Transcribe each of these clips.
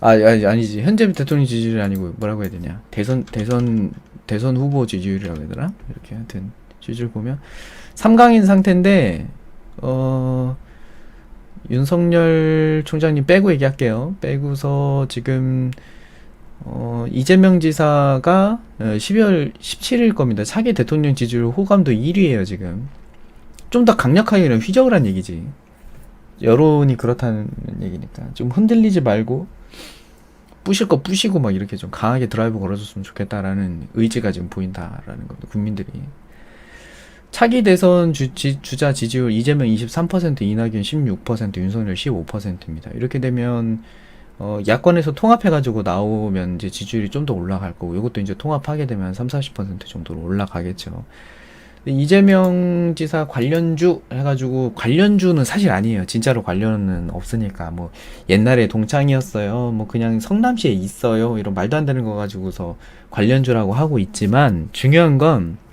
아, 아니, 아니지. 현재 대통령 지지율이 아니고 뭐라고 해야 되냐. 대선, 대선, 대선 후보 지지율이라고 해야 되나? 이렇게 하여튼 지지율 보면 3강인 상태인데, 어, 윤석열 총장님 빼고 얘기할게요. 빼고서 지금, 어, 이재명 지사가 어, 12월 17일 겁니다. 차기 대통령 지지율 호감도 1위예요, 지금. 좀 더 강력하게 한 얘기지. 여론이 그렇다는 얘기니까. 좀 흔들리지 말고, 부실 거 부시고 막 이렇게 좀 강하게 드라이브 걸어줬으면 좋겠다라는 의지가 지금 보인다라는 겁니다. 국민들이. 차기 대선 주, 지, 주자 지지율 이재명 23%, 이낙연 16%, 윤석열 15%입니다. 이렇게 되면 어, 야권에서 통합해가지고 나오면 이제 지지율이 좀 더 올라갈 거고, 이것도 이제 통합하게 되면 3, 40% 정도로 올라가겠죠. 이재명 지사 관련주 해가지고 관련주는 사실 아니에요. 진짜로 관련은 없으니까 뭐 옛날에 동창이었어요. 뭐 그냥 성남시에 있어요. 이런 말도 안 되는 거 가지고서 관련주라고 하고 있지만 중요한 건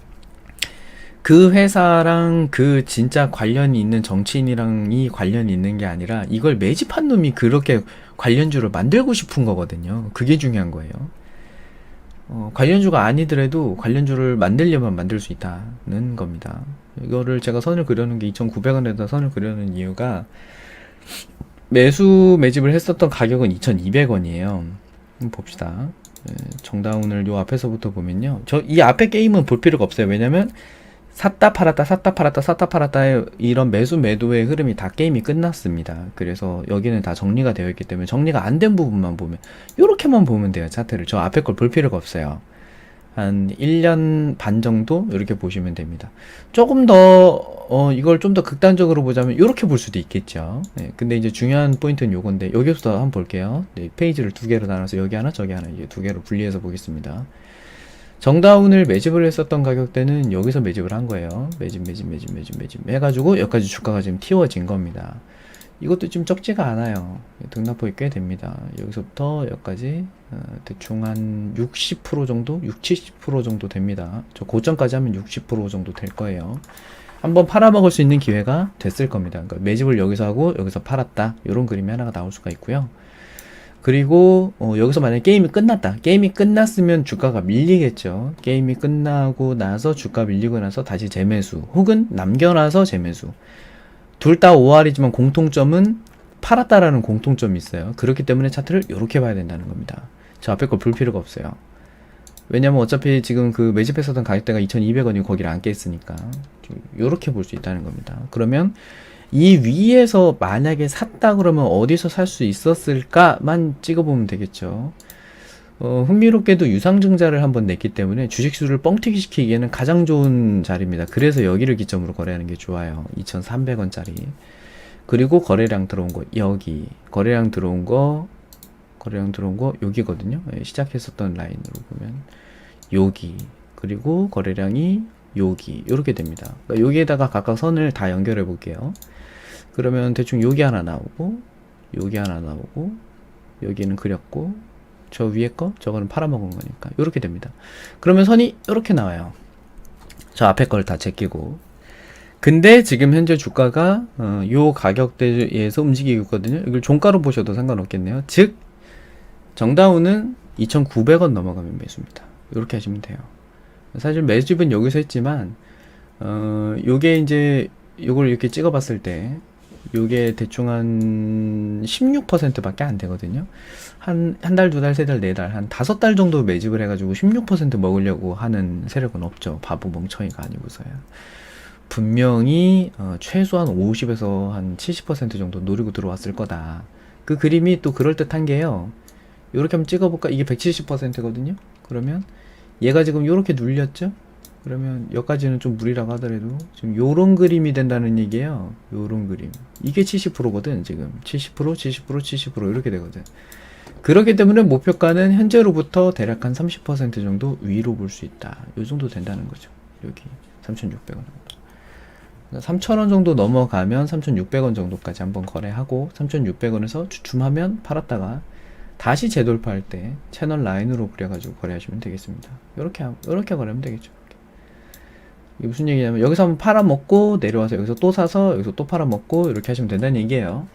그 회사랑 그 진짜 관련이 있는 정치인이랑이 관련이 있는 게 아니라 이걸 매집한 놈이 그렇게 관련주를 만들고 싶은 거거든요. 그게 중요한 거예요. 어, 관련주가 아니더라도 관련주를 만들려면 만들 수 있다는 겁니다. 이거를 제가 선을 그려놓은 게 2,900원에다 선을 그려놓은 이유가 매수 매집을 했었던 가격은 2,200원이에요. 봅시다. 예, 정다운을 요 앞에서부터 보면요. 저 이 앞에 게임은 볼 필요가 없어요. 왜냐면 샀다 팔았다 샀다 팔았다 샀다 팔았다의 이런 매수 매도의 흐름이 다 게임이 끝났습니다. 그래서 여기는 다 정리가 되어 있기 때문에 정리가 안 된 부분만 보면 요렇게만 보면 돼요. 차트를 저 앞에 걸 볼 필요가 없어요. 한 1년 반 정도 이렇게 보시면 됩니다. 조금 더 어, 이걸 좀 더 극단적으로 보자면 이렇게 볼 수도 있겠죠. 네, 근데 이제 중요한 포인트는 요건데 여기부터 한번 볼게요. 네, 페이지를 두 개로 나눠서 여기 하나 저기 하나 이제 두 개로 분리해서 보겠습니다. 정다운을 매집을 했었던 가격대는 여기서 매집을 한 거예요. 매집, 매집, 매집, 매집, 매집 해가지고 여기까지 주가가 지금 튀어진 겁니다. 이것도 좀 적지가 않아요. 등락폭이 꽤 됩니다. 여기서부터 여기까지 어, 대충 한 60% 정도, 60, 70% 정도 됩니다. 저 고점까지 하면 60% 정도 될 거예요. 한번 팔아먹을 수 있는 기회가 됐을 겁니다. 그러니까 매집을 여기서 하고 여기서 팔았다. 이런 그림이 하나가 나올 수가 있고요. 그리고 어, 여기서 만약에 게임이 끝났다. 게임이 끝났으면 주가가 밀리겠죠. 게임이 끝나고 나서 주가 밀리고 나서 다시 재매수 혹은 남겨놔서 재매수. 둘 다 5할이지만 공통점은 팔았다라는 공통점이 있어요. 그렇기 때문에 차트를 이렇게 봐야 된다는 겁니다. 저 앞에 걸 볼 필요가 없어요. 왜냐면 어차피 지금 그 매집했었던 가격대가 2,200원이고 거기를 안 깼으니까 이렇게 볼 수 있다는 겁니다. 그러면 이 위에서 만약에 샀다 그러면 어디서 살 수 있었을까만 찍어보면 되겠죠. 어, 흥미롭게도 유상증자를 한번 냈기 때문에 주식수를 뻥튀기 시키기에는 가장 좋은 자리입니다. 그래서 여기를 기점으로 거래하는 게 좋아요. 2,300원짜리. 그리고 거래량 들어온 거 여기 거래량 들어온 거 거래량 들어온 거 여기거든요. 예, 시작했었던 라인으로 보면 여기 그리고 거래량이 여기 이렇게 됩니다. 그러니까 여기에다가 각각 선을 다 연결해 볼게요. 그러면 대충 여기 하나 나오고 여기 하나 나오고 여기는 그렸고 저 위에 거 저거는 팔아먹은 거니까 이렇게 됩니다. 그러면 선이 이렇게 나와요. 저 앞에 걸 다 제끼고 근데 지금 현재 주가가 어, 요 가격대에서 움직이고 있거든요. 이걸 종가로 보셔도 상관없겠네요. 즉 정다운은 2,900원 넘어가면 매수입니다. 이렇게 하시면 돼요. 사실 매집은 여기서 했지만 어 요게 이제 요걸 이렇게 찍어 봤을 때 요게 대충 한 16%밖에 안 되거든요. 한 한 달, 두 달, 세 달, 네 달, 한 다섯 달 정도 매집을 해가지고 16% 먹으려고 하는 세력은 없죠. 바보 멍청이가 아니고서야. 분명히 어, 최소한 50에서 한 70% 정도 노리고 들어왔을 거다. 그 그림이 또 그럴듯한 게요. 요렇게 한번 찍어볼까? 이게 170%거든요. 그러면 얘가 지금 요렇게 눌렸죠? 그러면 여기까지는 좀 무리라고 하더라도 지금 요런 그림이 된다는 얘기예요. 요런 그림. 이게 70%거든 지금. 70%, 70%, 70% 이렇게 되거든. 그렇기 때문에 목표가는 현재로부터 대략 한 30% 정도 위로 볼 수 있다. 요 정도 된다는 거죠. 여기 3,600원. 3,000원 정도 넘어가면 3,600원 정도까지 한번 거래하고 3,600원에서 주춤하면 팔았다가 다시 재돌파할 때 채널 라인으로 그려가지고 거래하시면 되겠습니다. 이렇게 이렇게 거래하면 되겠죠. 이게 무슨 얘기냐면 여기서 한번 팔아먹고 내려와서 여기서 또 사서 여기서 또 팔아먹고 이렇게 하시면 된다는 얘기예요.